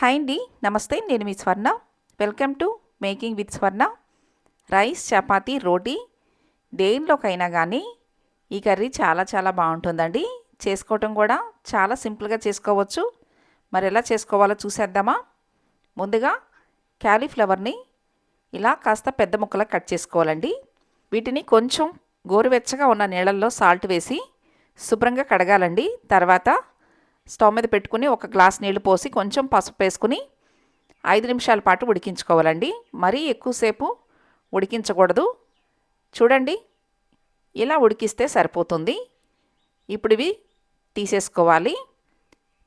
Hi అండి నమస్తే నేను మీ Swarna. Welcome to making with Swarna rice chapati roti దేనిలోకైనా కానీ ఈ కర్రీ చాలా చాలా బాగుంటుందండి. చేసుకోవటం కూడా చాలా సింపుల్గా చేసుకోవచ్చు. మరి ఎలా చేసుకోవాలో చూసేద్దామా? ముందుగా క్యాలీఫ్లవర్ని ఇలా కాస్త పెద్ద ముక్కలా కట్ చేసుకోవాలండి. వీటిని కొంచెం గోరువెచ్చగా ఉన్న నీళ్ళల్లో సాల్ట్ వేసి శుభ్రంగా కడగాలండి. తర్వాత స్టవ్ మీద పెట్టుకుని ఒక గ్లాస్ నీళ్ళు పోసి కొంచెం పసుపు వేసుకుని ఐదు నిమిషాల పాటు ఉడికించుకోవాలండి. మరీ ఎక్కువసేపు ఉడికించకూడదు. చూడండి ఇలా ఉడికిస్తే సరిపోతుంది. ఇప్పుడు ఇవి తీసేసుకోవాలి.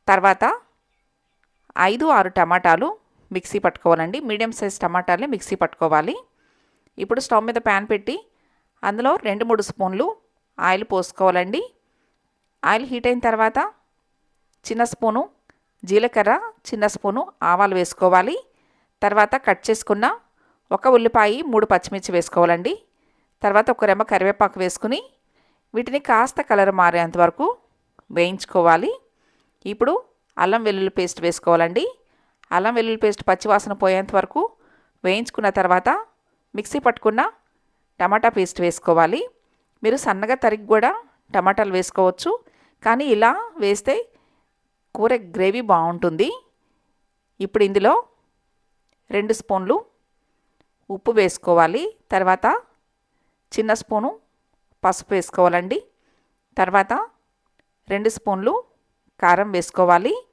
తర్వాత ఐదు ఆరు టమాటాలు మిక్సీ పట్టుకోవాలండి. మీడియం సైజ్ టమాటాలని మిక్సీ పట్టుకోవాలి. ఇప్పుడు స్టవ్ మీద ప్యాన్ పెట్టి అందులో రెండు మూడు స్పూన్లు ఆయిల్ పోసుకోవాలండి. ఆయిల్ హీట్ అయిన తర్వాత చిన్న స్పూను జీలకర్ర చిన్న స్పూను ఆవాలు వేసుకోవాలి. తర్వాత కట్ చేసుకున్న ఒక ఉల్లిపాయ మూడు పచ్చిమిర్చి వేసుకోవాలండి. తర్వాత ఒక రెమ్మ కరివేపాకు వేసుకుని వీటిని కాస్త కలర్ మారేంత వరకు వేయించుకోవాలి. ఇప్పుడు అల్లం వెల్లుల్లి పేస్ట్ వేసుకోవాలండి. అల్లం వెల్లుల్లి పేస్ట్ పచ్చివాసన పోయేంత వరకు వేయించుకున్న తర్వాత మిక్సీ పట్టుకున్న టమాటా పేస్ట్ వేసుకోవాలి. మీరు సన్నగా తరిగి కూడా టమాటాలు వేసుకోవచ్చు. కానీ ఇలా వేస్తే కూర గ్రేవీ బాగుంటుంది. ఇప్పుడు ఇందులో రెండు స్పూన్లు ఉప్పు వేసుకోవాలి. తర్వాత చిన్న స్పూను పసుపు వేసుకోవాలండి. తర్వాత రెండు స్పూన్లు కారం వేసుకోవాలి.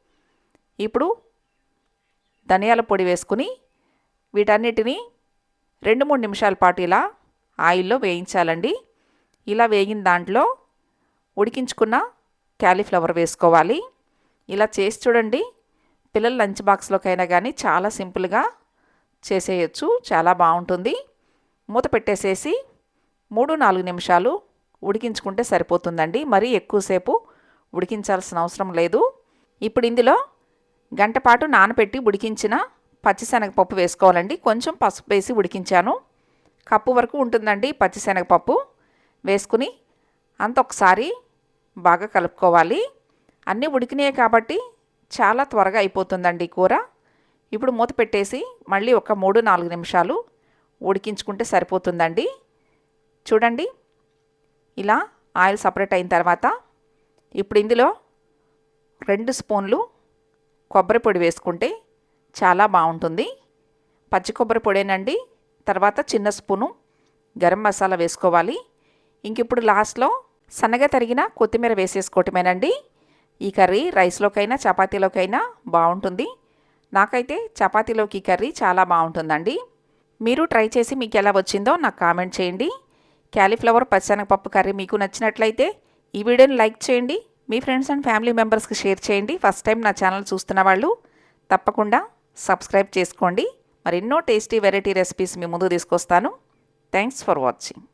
ఇప్పుడు ధనియాల పొడి వేసుకుని వీటన్నిటిని రెండు మూడు నిమిషాల పాటు ఇలా ఆయిల్లో వేయించాలండి. ఇలా వేగిన దాంట్లో ఉడికించుకున్న క్యాలీఫ్లవర్ వేసుకోవాలి. ఇలా చేసి చూడండి. పిల్లల లంచ్ బాక్స్లోకైనా కానీ చాలా సింపుల్గా చేసేయచ్చు. చాలా బాగుంటుంది. మూత పెట్టేసేసి మూడు నాలుగు నిమిషాలు ఉడికించుకుంటే సరిపోతుందండి. మరీ ఎక్కువసేపు ఉడికించాల్సిన అవసరం లేదు. ఇప్పుడు ఇందులో గంట పాటు నానబెట్టి ఉడికించిన పచ్చిశనగపప్పు వేసుకోవాలండి. కొంచెం పసుపు వేసి ఉడికించాను. కప్పు వరకు ఉంటుందండి పచ్చిశనగపప్పు. వేసుకుని అంత ఒకసారి బాగా కలుపుకోవాలి. అన్నీ ఉడికినాయి కాబట్టి చాలా త్వరగా అయిపోతుందండి కూర. ఇప్పుడు మూత పెట్టేసి మళ్ళీ ఒక మూడు నాలుగు నిమిషాలు ఉడికించుకుంటే సరిపోతుందండి. చూడండి ఇలా ఆయిల్ సపరేట్ అయిన తర్వాత ఇప్పుడు ఇందులో రెండు స్పూన్లు కొబ్బరి పొడి వేసుకుంటే చాలా బాగుంటుంది. పచ్చి కొబ్బరి పొడేనండి. తర్వాత చిన్న స్పూను గరం మసాలా వేసుకోవాలి. ఇంక ఇప్పుడు లాస్ట్లో సన్నగా తరిగిన కొత్తిమీర వేసేసుకోవటమేనండి. ఈ కర్రీ రైస్లోకైనా చపాతీలోకైనా బాగుంటుంది నాకైతే చపాతీలోకి కర్రీ చాలా బాగుంటుందండి మీరు ట్రై చేసి మీకు ఎలా వచ్చిందో నాకు కామెంట్ చేయండి. క్యాలీఫ్లవర్ పచ్చనగపప్పు కర్రీ మీకు నచ్చినట్లయితే ఈ వీడియోని లైక్ చేయండి. మీ ఫ్రెండ్స్ అండ్ ఫ్యామిలీ మెంబర్స్కి షేర్ చేయండి. ఫస్ట్ టైం నా ఛానల్ చూస్తున్న వాళ్ళు తప్పకుండా సబ్స్క్రైబ్ చేసుకోండి. మరెన్నో టేస్టీ వెరైటీ రెసిపీస్ మీ ముందు తీసుకొస్తాను. Thanks for watching.